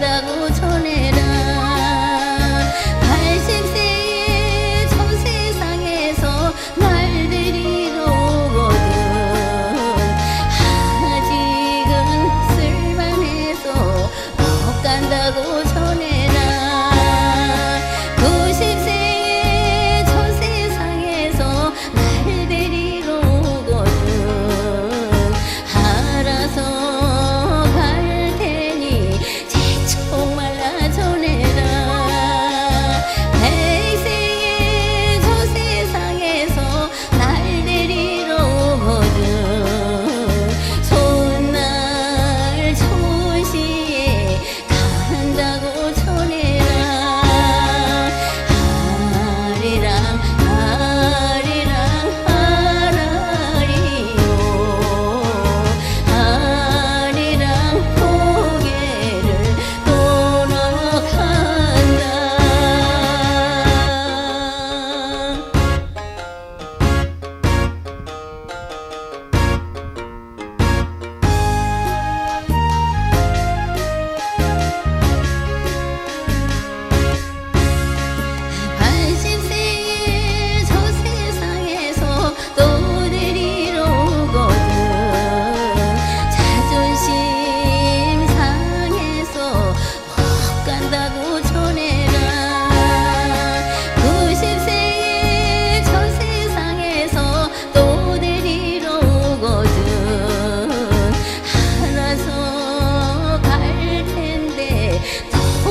Tựu 离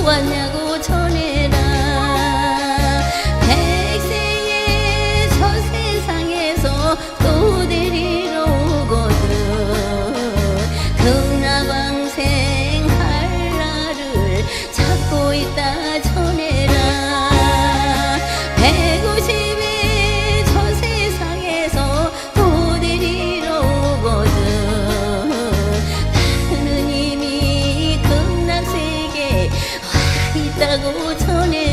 왔냐고 전해라. 백세에 저 세상에서 또 데리러 오거든. 그 চলে